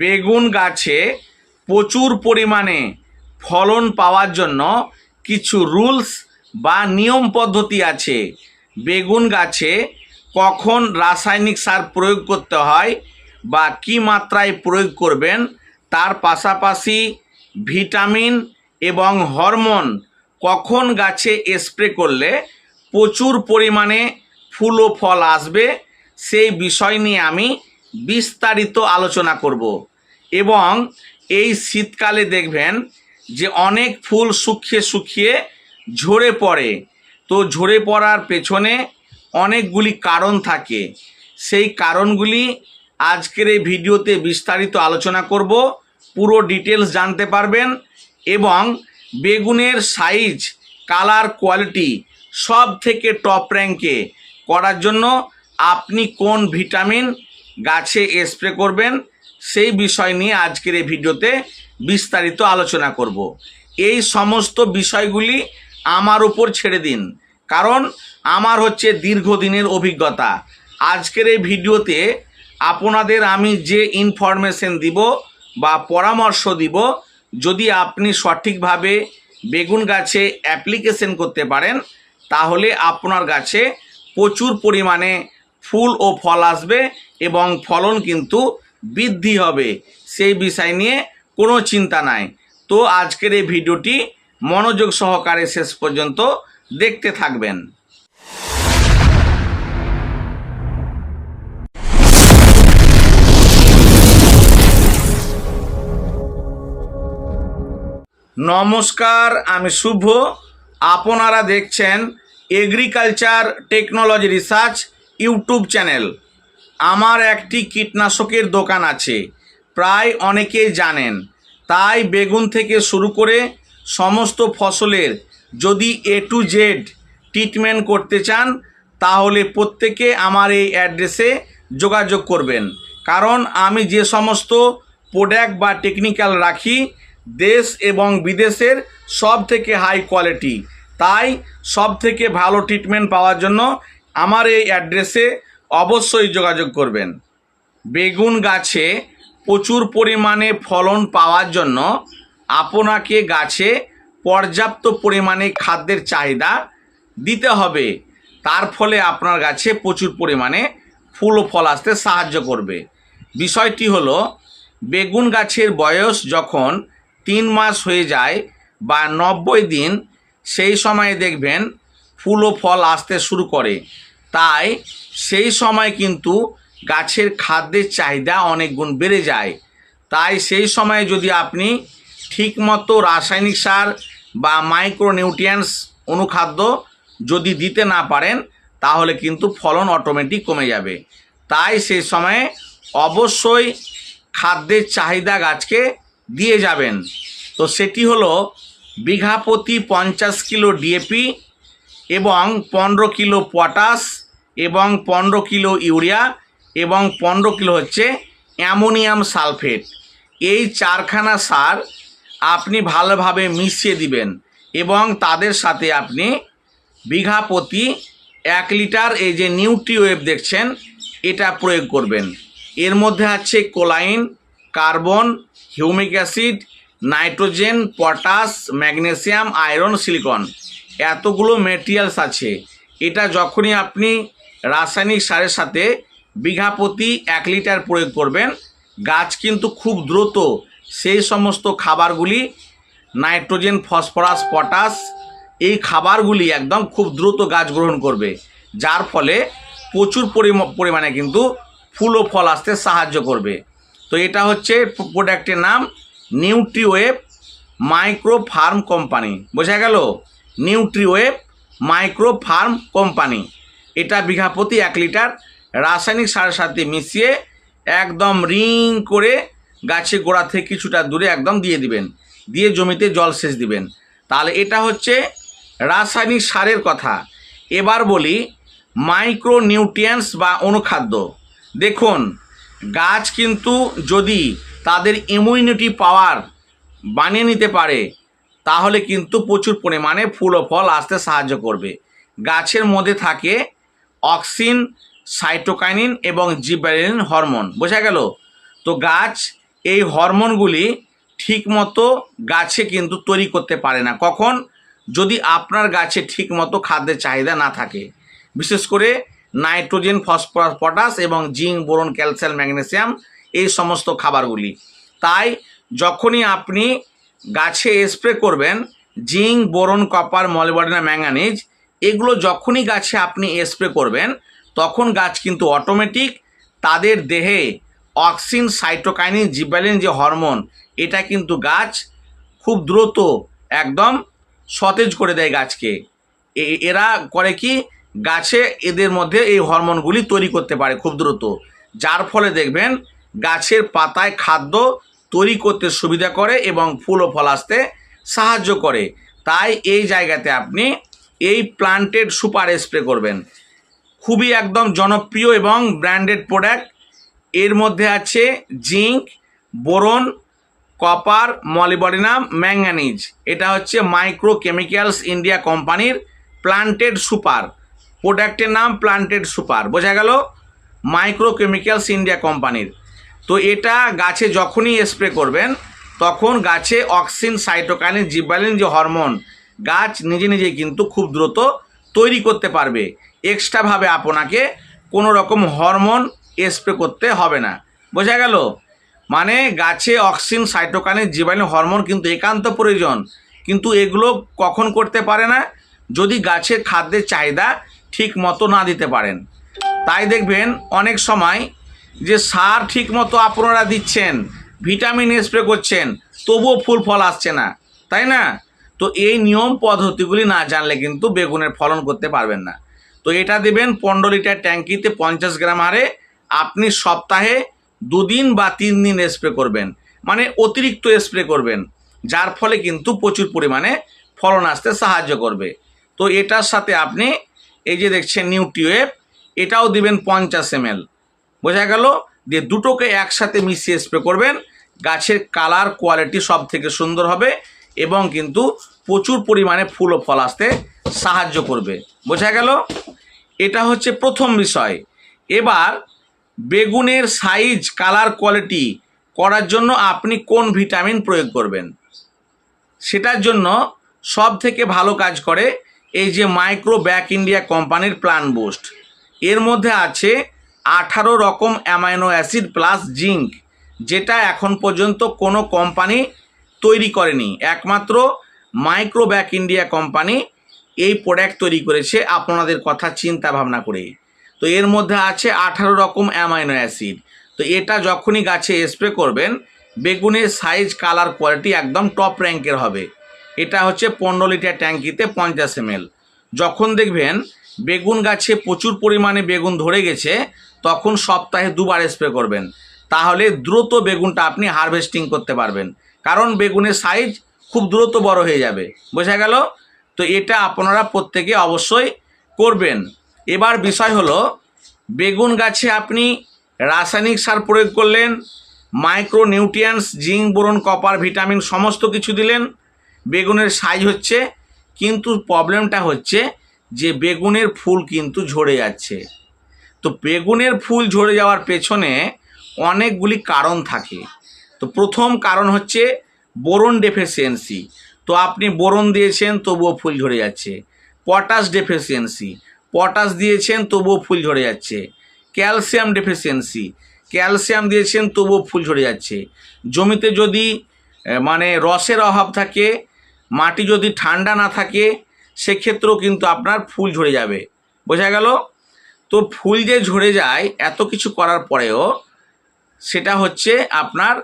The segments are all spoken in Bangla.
বেগুন গাছে প্রচুর পরিমাণে ফলন পাওয়ার জন্য কিছু রুলস বা নিয়ম পদ্ধতি আছে। বেগুন গাছে কখন রাসায়নিক সার প্রয়োগ করতে হয় বা কী মাত্রায় প্রয়োগ করবেন, তার পাশাপাশি ভিটামিন এবং হরমোন কখন গাছে স্প্রে করলে প্রচুর পরিমাণে ফুল ও ফল আসবে, সেই বিষয় নিয়ে আমি বিস্তারিত আলোচনা করব। এবং এই শীতকালে দেখবেন যে অনেক ফুল শুকিয়ে শুকিয়ে ঝরে পড়ে। তো ঝরে পড়ার পেছনে অনেকগুলি কারণ থাকে। সেই কারণগুলি আজকের এই ভিডিওতে বিস্তারিত আলোচনা করব। পুরো ডিটেলস জানতে পারবেন এবং বেগুনের সাইজ, কালার কোয়ালিটি সব থেকে টপ র্যাঙ্কে করার জন্য আপনি কোন ভিটামিন গাছে স্প্রে করবেন। সেই বিষয় নিয়ে আজকের এই ভিডিওতে বিস্তারিত আলোচনা করব। এই সমস্ত বিষয়গুলি আমার উপর ছেড়ে দিন। কারণ আমার হচ্ছে দীর্ঘদিনের অভিজ্ঞতা। আজকের এই ভিডিওতে আপনাদের আমি যে ইনফরমেশন দিব বা পরামর্শ দিব, যদি আপনি সঠিকভাবে বেগুন গাছে অ্যাপ্লিকেশন করতে পারেন, তাহলে আপনার গাছে প্রচুর পরিমাণে ফুল ও ফল আসবে এবং ফলন কিন্তু বৃদ্ধি হবে। সেই বিষয় নিয়ে কোনো চিন্তা নাই। তো আজকের এই ভিডিওটি মনোযোগ সহকারে শেষ পর্যন্ত দেখতে থাকবেন। নমস্কার, আমি শুভ। আপনারা দেখছেন agriculture technology research YouTube channel. আমার একটি কীটনাশকের দোকান আছে। প্রায় অনেকেই জানেন। তাই বেগুন থেকে শুরু করে সমস্ত ফসলের যদি এ টু জেড ট্রিটমেন্ট করতে চান, তাহলে প্রত্যেকে আমার এই অ্যাড্রেসে যোগাযোগ করবেন। কারণ আমি যে সমস্ত প্রোডাক্ট বা টেকনিক্যাল রাখি, দেশ এবং বিদেশের সব থেকে হাই কোয়ালিটি। তাই সব থেকে ভালো ট্রিটমেন্ট পাওয়ার জন্য আমার এই অ্যাড্রেসে অবশ্যই যোগাযোগ করবেন। বেগুন গাছে প্রচুর পরিমাণে ফলন পাওয়ার জন্য আপনাকে গাছে পর্যাপ্ত পরিমাণে খাদ্যের চাহিদা দিতে হবে। তার ফলে আপনার গাছে প্রচুর পরিমাণে ফুল ও ফল আসতে সাহায্য করবে। বিষয়টি হলো, বেগুন গাছের বয়স যখন তিন মাস হয়ে যায় বা নব্বই দিন, সেই সময়ে দেখবেন ফুল ও ফল আসতে শুরু করে। তাই সেই সময় কিন্তু গাছের খাদ্যের চাহিদা অনেক গুণ বেড়ে যায়। তাই সেই সময়ে যদি আপনি ঠিকমতো রাসায়নিক সার বা মাইক্রোনিউট্রিয়েন্টস অনুখাদ্য যদি দিতে না পারেন, তাহলে কিন্তু ফলন অটোমেটিক কমে যাবে। তাই সেই সময়ে অবশ্যই খাদ্যের চাহিদা গাছকে দিয়ে যাবেন। তো সেটি হলো বিঘা প্রতি পঞ্চাশ কিলো ডিএপি এবং পনেরো কিলো পটাশ এবং পনেরো কিলো ইউরিয়া এবং পনেরো কিলো হচ্ছে অ্যামোনিয়াম সালফেট। এই চারখানা সার আপনি ভালোভাবে মিশিয়ে দিবেন এবং তাদের সাথে আপনি বিঘা প্রতি এক লিটার এই যে নিউট্রিওয়েভ দেখছেন, এটা প্রয়োগ করবেন। এর মধ্যে আছে choline, carbon, humic acid, nitrogen, potash, magnesium, iron, silicon. এতগুলো মেটেরিয়ালস আছে। এটা যখনই আপনি রাসায়নিক সারের সাথে বিঘা প্রতি এক লিটার প্রয়োগ করবেন। গাছ কিন্তু খুব দ্রুত সেই সমস্ত খাবারগুলি, নাইট্রোজেন, ফসফরাস, পটাশ, এই খাবারগুলি একদম খুব দ্রুত গাছ গ্রহণ করবে। যার ফলে প্রচুর পরিম- পরিমাণে কিন্তু ফুল ও ফল আসতে সাহায্য করবে। তো এটা হচ্ছে প্রোডাক্টের নাম নিউট্রিওয়েভ মাইক্রো ফার্ম কোম্পানি। বোঝা গেল? Nutriwave micro farm company. এটা বিঘা প্রতি এক লিটার। রাসায়নিক সারের সাথে মিশিয়ে একদম রিং করে গাছে গোড়া থেকে কিছুটা দূরে একদম দিয়ে দিবেন। দিয়ে জমিতে জল সেচ দিবেন। তাহলে এটা হচ্ছে রাসায়নিক সারের কথা। এবার বলি মাইক্রো নিউট্রিয়েন্টস বা অনুখাদ্য। দেখুন, গাছ কিন্তু যদি তাদের ইমিউনিটি পাওয়ার বানিয়ে নিতে পারে, তাহলে কিন্তু প্রচুর পরিমাণে ফুল ও ফল আসতে সাহায্য করবে। গাছের মধ্যে থাকে অক্সিন, সাইটোকাইনিন এবং জিবারিন হরমোন। বোঝা গেল? তো গাছ, এই হরমোনগুলি ঠিকমতো গাছে কিন্তু তৈরি করতে পারে না। কখন? যদি আপনার গাছে ঠিকমতো খাদ্যের চাহিদা না থাকে। বিশেষ করে নাইট্রোজেন, ফসফরাস, পটাশ এবং জিঙ্ক, বোরন, ক্যালসিয়াম, ম্যাগনেসিয়াম এই সমস্ত খাবারগুলি। তাই যখনই আপনি গাছে স্প্রে করবেন, zinc, boron, copper, molybdenum, manganese এগুলো যখনই গাছে আপনি স্প্রে করবেন, তখন গাছ কিন্তু অটোমেটিক তাদের দেহে অক্সিন সাইটোকাইনিন জিব্যালিন যে হরমোন এটা কিন্তু গাছ খুব দ্রুত একদম সতেজ করে দেয় গাছকে। এরা করে কি? গাছে এদের মধ্যে এই হরমোনগুলি তৈরি করতে পারে খুব দ্রুত। যার ফলে দেখবেন গাছের পাতায় খাদ্য তৈরি করতে সুবিধা করে এবং ফুল ও ফল আসতে সাহায্য করে। তাই এই জায়গাতে আপনি এই প্লান্টেড সুপার স্প্রে করবেন। খুবই একদম জনপ্রিয় এবং ব্র্যান্ডেড প্রোডাক্ট। এর মধ্যে আছে zinc, boron, copper, molybdenum, manganese. এটা হচ্ছে মাইক্রো কেমিক্যালস ইন্ডিয়া কোম্পানির প্লান্টেড সুপার। প্রোডাক্টের নাম প্লান্টেড সুপার। বোঝা গেল? মাইক্রো কেমিক্যালস ইন্ডিয়া কোম্পানির। তো এটা গাছে যখনই স্প্রে করবেন, তখন গাছে অক্সিন, সাইটোকাইনিন জিব্বালিন যে হরমোন গাছ নিজে নিজে কিন্তু খুব দ্রুত তৈরি করতে পারবে। এক্সট্রাভাবে আপনাকে কোনো রকম হরমোন স্প্রে করতে হবে না। বোঝা গেল? মানে গাছে অক্সিন সাইটোকাইনিন জীবাণু হরমোন কিন্তু একান্ত প্রয়োজন। কিন্তু এগুলো কখন করতে পারে না? যদি গাছের খাদ্যের চাহিদা ঠিক মতো না দিতে পারেন। তাই দেখবেন অনেক সময় যে সার ঠিক মতো আপনারা দিচ্ছেন, ভিটামিন স্প্রে করছেন, তবুও ফুল ফল আসছে না। তাই না? তো এই নিয়ম পদ্ধতিগুলি না জানলে কিন্তু বেগুনের ফলন করতে পারবেন না। তো এটা দেবেন পনেরো লিটার ট্যাঙ্কিতে পঞ্চাশ গ্রাম হারে। আপনি সপ্তাহে দুদিন বা তিন দিন স্প্রে করবেন। মানে অতিরিক্ত স্প্রে করবেন। যার ফলে কিন্তু প্রচুর পরিমাণে ফলন আসতে সাহায্য করবে। তো এটার সাথে আপনি এই যে দেখছেন নিউট্রিওয়েভ এটাও দিবেন পঞ্চাশ এম বোঝা গেল? দিয়ে দুটোকে একসাথে মিশিয়ে স্প্রে করবেন। গাছের কালার কোয়ালিটি সব থেকে সুন্দর হবে। এবং কিন্তু প্রচুর পরিমাণে ফুল ও ফল আসতে সাহায্য করবে। বোঝা গেল? এটা হচ্ছে প্রথম বিষয়। এবার বেগুনের সাইজ, কালার কোয়ালিটি করার জন্য আপনি কোন ভিটামিন প্রয়োগ করবেন? সেটার জন্য সব থেকে ভালো কাজ করে এই যে মাইক্রো ব্যাক ইন্ডিয়া কোম্পানির প্লান বুস্ট। এর মধ্যে আছে আঠারো রকম অ্যামাইনো অ্যাসিড প্লাস জিঙ্ক, যেটা এখন পর্যন্ত কোনো কোম্পানি তৈরি করেনি। একমাত্র মাইক্রো ব্যাক ইন্ডিয়া কোম্পানি এই প্রোডাক্ট তৈরি করেছে আপনাদের কথা চিন্তা ভাবনা করে। তো এর মধ্যে আছে আঠারো রকম অ্যামাইনো অ্যাসিড তো এটা যখনই গাছে স্প্রে করবেন, বেগুনের সাইজ কালার কোয়ালিটি একদম টপ র্যাঙ্কের হবে। এটা হচ্ছে পনেরো লিটার ট্যাঙ্কিতে পঞ্চাশ এম যখন দেখবেন বেগুন গাছে প্রচুর পরিমাণে বেগুন ধরে গেছে, তখন সপ্তাহে দুবার স্প্রে করবেন। তাহলে দ্রুত বেগুনটা আপনি হারভেস্টিং করতে পারবেন। কারণ বেগুনের সাইজ খুব দ্রুত বড় হয়ে যাবে। বোঝা গেল? তো এটা আপনারা প্রত্যেকে অবশ্যই করবেন। এবার বিষয় হলো, বেগুন গাছে আপনি রাসায়নিক সার প্রয়োগ করলেন micro nutrients zinc boron copper vitamin সমস্ত কিছু দিলেন, বেগুনের সাইজ হচ্ছে, কিন্তু প্রবলেমটা হচ্ছে যে বেগুনের ফুল কিন্তু ঝরে যাচ্ছে। তো বেগুনের ফুল ঝরে যাওয়ার পেছনে অনেকগুলি কারণ থাকে। তো প্রথম কারণ হচ্ছে বোরন ডেফিসিয়েন্সি। তো আপনি বোরন দিয়েছেন, তবুও ফুল ঝরে যাচ্ছে। Potash deficiency. পটাশ দিয়েছেন, তবুও ফুল ঝরে যাচ্ছে। Calcium deficiency. ক্যালসিয়াম দিয়েছেন, তবুও ফুল ঝরে যাচ্ছে। জমিতে যদি মানে রসের অভাব থাকে, মাটি যদি ঠান্ডা না থাকে, সেক্ষেত্রেও কিন্তু আপনার ফুল ঝরে যাবে। বোঝা গেল? তো ফুল যে ঝরে যায়, এত কিছু করার পরেও সেটা হচ্ছে আপনার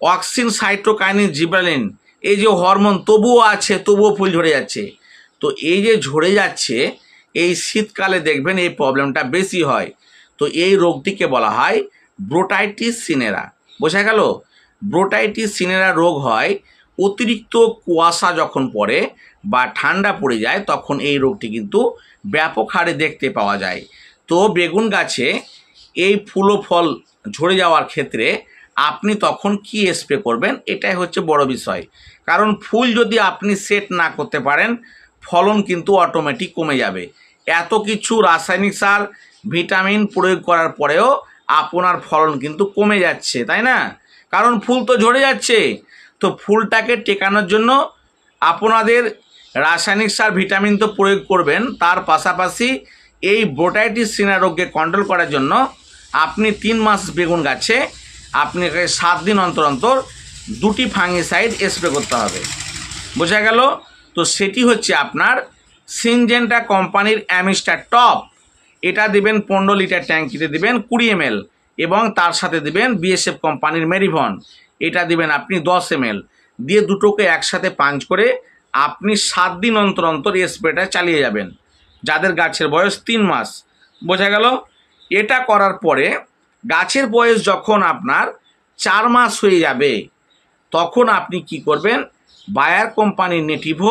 অক্সিন সাইটোকাইনিন জিব্রালিন, এই যে হরমোন তবুও আছে, তবুও ফুল ঝরে যাচ্ছে। তো এই যে ঝরে যাচ্ছে, এই শীতকালে দেখবেন এই প্রবলেমটা বেশি হয়। তো এই রোগটিকে বলা হয় ব্রোটাইটিস সিনেরা। বোঝা গেল? ব্রোটাইটিস সিনেরা রোগ হয়, অতিরিক্ত কুয়াশা যখন পড়ে বা ঠান্ডা পড়ে যায়, তখন এই রোগটি কিন্তু ব্যাপক হারে দেখতে পাওয়া যায়। তো বেগুন গাছে এই ফুল ফল ঝরে যাওয়ার ক্ষেত্রে আপনি তখন কি স্প্রে করবেন? এটাই হচ্ছে বড় বিষয়। কারণ ফুল যদি আপনি সেট না করতে পারেন, ফলন কিন্তু অটোমেটিক কমে যাবে। এত কিছু রাসায়নিক সার ভিটামিন প্রয়োগ করার পরেও আপনার ফলন কিন্তু কমে যাচ্ছে, তাই না? কারণ ফুল তো ঝরে যাচ্ছে। তো ফুলটাকে টেকানোর জন্য আপনাদের রাসায়নিক সার ভিটামিন তো প্রয়োগ করবেন। তার পাশাপাশি এই ব্রোটাইটিস সিনা রোগকে কন্ট্রোল করার জন্য আপনি তিন মাস বেগুন গাছে আপনি সাত দিন অন্তর অন্তর দুটি ফাঙ্গিসাইড স্প্রে করতে হবে। বোঝা গেল? তো সেটি হচ্ছে আপনার সিনজেন্টা কোম্পানির অ্যামিস্টার টপ এটা দিবেন পনেরো লিটার ট্যাঙ্কিতে দিবেন কুড়ি এম এবং তার সাথে দিবেন বিএসএফ কোম্পানির মেরিভন এটা দিবেন আপনি দশ এম দিয়ে দুটোকে একসাথে পাঞ্চ করে আপনি সাত দিন অন্তর অন্তর স্প্রেটা চালিয়ে যাবেন। যাদের গাছের বয়স তিন মাস। বোঝা গেল? এটা করার পরে গাছের বয়স যখন আপনার চার মাস হয়ে যাবে, তখন আপনি কি করবেন? বায়ার কোম্পানির নেটিভো,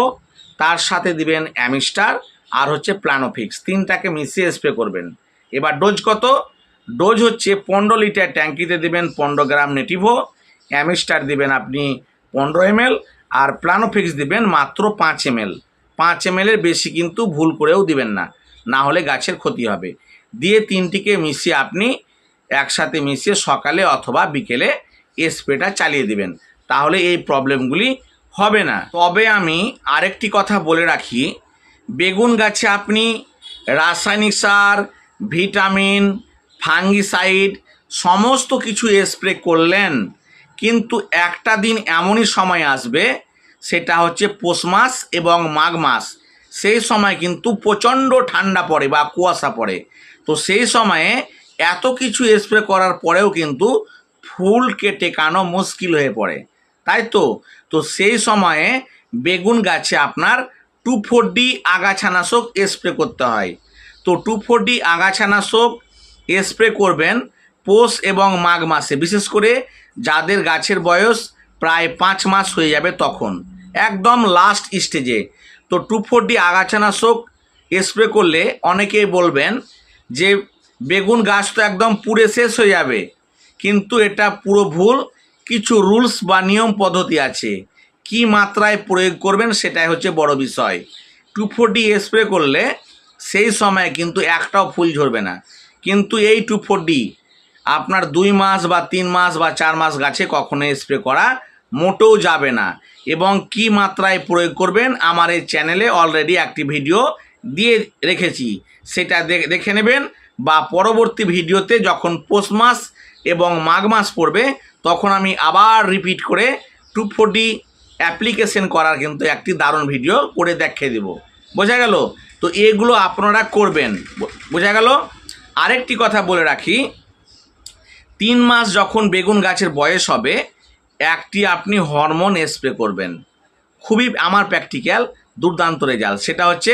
তার সাথে দিবেন অ্যামিস্টার আর হচ্ছে প্ল্যানোফিক্স তিনটাকে মিশিয়ে স্প্রে করবেন। এবার ডোজ কত? ডোজ হচ্ছে পনেরো লিটার ট্যাঙ্কিতে দিবেন পনেরো গ্রাম নেটিভো। অ্যামিস্টার দিবেন আপনি পনেরো এমএল আর প্ল্যানোফিক্স দিবেন মাত্র পাঁচ এমএল। পাঁচ এমএলের বেশি কিন্তু ভুল করেও দিবেন না। না হলে গাছের ক্ষতি হবে। দিয়ে তিনটিকে মিশিয়ে আপনি একসাথে মিশিয়ে সকালে অথবা বিকেলে স্প্রেটা চালিয়ে দিবেন। তাহলে এই প্রবলেমগুলি হবে না। তবে আমি আরেকটি কথা বলে রাখি, বেগুন গাছে আপনি রাসায়নিক সার, ভিটামিন, ফাঙ্গিসাইড সমস্ত কিছু স্প্রে করলেন, কিন্তু একটা দিন এমনই সময় আসবে, সেটা হচ্ছে পৌষ মাস এবং মাঘ মাস। সেই সময় কিন্তু প্রচণ্ড ঠান্ডা পড়ে বা কুয়াশা পড়ে। তো সেই সময়ে এত কিছু স্প্রে করার পরেও কিন্তু ফুলকে টেকানো মুশকিল হয়ে পড়ে, তাই তো? তো সেই সময়ে বেগুন গাছে আপনার টু ফোর ডি আগাছানাশক স্প্রে করতে হয়। তো টু ফোর ডি আগাছানাশক স্প্রে করবেন পৌষ এবং মাঘ মাসে, বিশেষ করে যাদের গাছের বয়স প্রায় পাঁচ মাস হয়ে যাবে তখন, একদম লাস্ট স্টেজে তো টু ফোর ডি আগাছানাশক স্প্রে করলে অনেকেই বলবেন যে বেগুন গাছ তো একদম পুড়ে শেষ হয়ে যাবে। কিন্তু এটা পুরো ভুল, কিছু রুলস বা নিয়ম পদ্ধতি আছে। কি মাত্রায় প্রয়োগ করবেন সেটাই হচ্ছে বড় বিষয়। টু ফোরটি স্প্রে করলে সেই সময় কিন্তু একটাও ফুল ঝরবে না। কিন্তু এই টু ফোরটি আপনার দুই মাস বা তিন মাস বা চার মাস গাছে কখনো স্প্রে করা মোটেও যাবে না। এবং কি মাত্রায় প্রয়োগ করবেন আমার এই চ্যানেলে অলরেডি একটি ভিডিও দিয়ে রেখেছি। সেটা দেখে নেবেন। বা পরবর্তী ভিডিওতে যখন পৌষ মাস এবং মাঘ মাস পড়বে, তখন আমি আবার রিপিট করে টু ফোরটি অ্যাপ্লিকেশন করার কিন্তু একটি দারুণ ভিডিও করে দেখিয়ে দেব। বোঝা গেল? তো এগুলো আপনারা করবেন। বোঝা গেল? আরেকটি কথা বলে রাখি, তিন মাস যখন বেগুন গাছের বয়স হবে, একটি আপনি হরমোন স্প্রে করবেন। খুবই আমার প্র্যাকটিক্যাল দুর্দান্ত রেজাল্ট সেটা হচ্ছে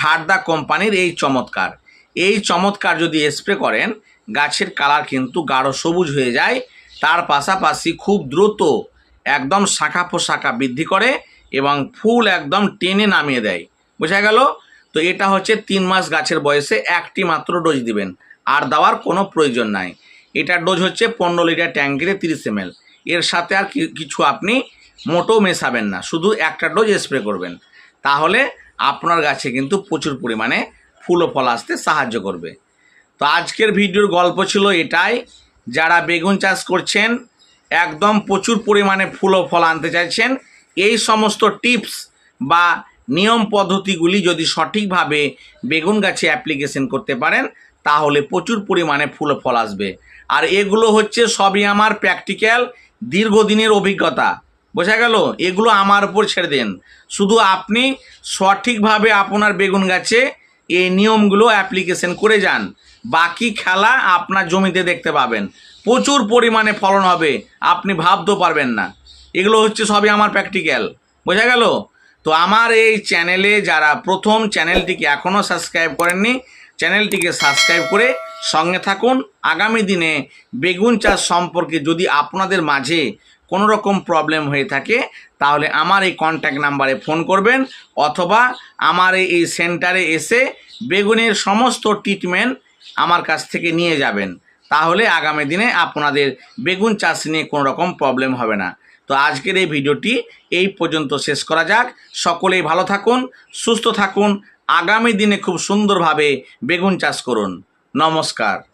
ঘাটদা কোম্পানির এই চমৎকার। এই চমৎকার যদি স্প্রে করেন, গাছের কালার কিন্তু গাঢ় সবুজ হয়ে যায়। তার পাশাপাশি খুব দ্রুত একদম শাখা পোশাখা বৃদ্ধি করে এবং ফুল একদম টেনে নামিয়ে দেয়। বোঝা গেল? তো এটা হচ্ছে তিন মাস গাছের বয়সে একটি মাত্র ডোজ দিবেন। আর দেওয়ার কোনো প্রয়োজন নাই। এটার ডোজ হচ্ছে পনেরো লিটার ট্যাঙ্কিতে তিরিশ এম এর সাথে আর কিছু আপনি মোটো মেশাবেন না। শুধু একটা ডোজ স্প্রে করবেন। তাহলে আপনার গাছে কিন্তু প্রচুর পরিমাণে ফুল ও ফল আসতে সাহায্য করবে। তো আজকের ভিডিওর গল্প ছিল এটাই, যারা বেগুন চাষ করছেন, একদম প্রচুর পরিমাণে ফুল ও ফল আনতে চাইছেন, এই সমস্ত টিপস বা নিয়ম পদ্ধতিগুলি যদি সঠিকভাবে বেগুন গাছে অ্যাপ্লিকেশন করতে পারেন, তাহলে প্রচুর পরিমাণে ফুল ও ফল আসবে। আর এগুলো হচ্ছে সবই আমার প্র্যাকটিক্যাল, দীর্ঘদিনের অভিজ্ঞতা। বোঝা গেল? এগুলো আমার উপর ছেড়ে দেন। শুধু আপনি সঠিকভাবে আপনার বেগুন গাছে এই নিয়মগুলো অ্যাপ্লিকেশন করে যান। বাকি খেলা আপনার জমিতে দেখতে পাবেন। প্রচুর পরিমাণে ফলন হবে, আপনি ভাবতেও পারবেন না। এগুলো হচ্ছে সবই আমার প্র্যাকটিক্যাল বোঝা গেল? তো আমার এই চ্যানেলে যারা প্রথম চ্যানেলটিকে এখনও সাবস্ক্রাইব করেননি চ্যানেলটিকে সাবস্ক্রাইব করে সঙ্গে থাকুন। আগামী দিনে বেগুন চাষ সম্পর্কে যদি আপনাদের মাঝে কোনো রকম প্রবলেম হয়ে থাকে, তাহলে আমার এই কন্ট্যাক্ট নাম্বারে ফোন করবেন অথবা আমার এই- সেন্টারে এসে বেগুনের সমস্ত ট্রিটমেন্ট আমার কাছ থেকে নিয়ে যাবেন। তাহলে আগামী দিনে আপনাদের বেগুন চাষ নিয়ে কোনো রকম প্রবলেম হবে না। তো আজকের এই ভিডিওটি এই পর্যন্ত শেষ করা যাক। সকলেই ভালো থাকুন, সুস্থ থাকুন, আগামী দিনে খুব সুন্দরভাবে বেগুন চাষ করুন। নমস্কার।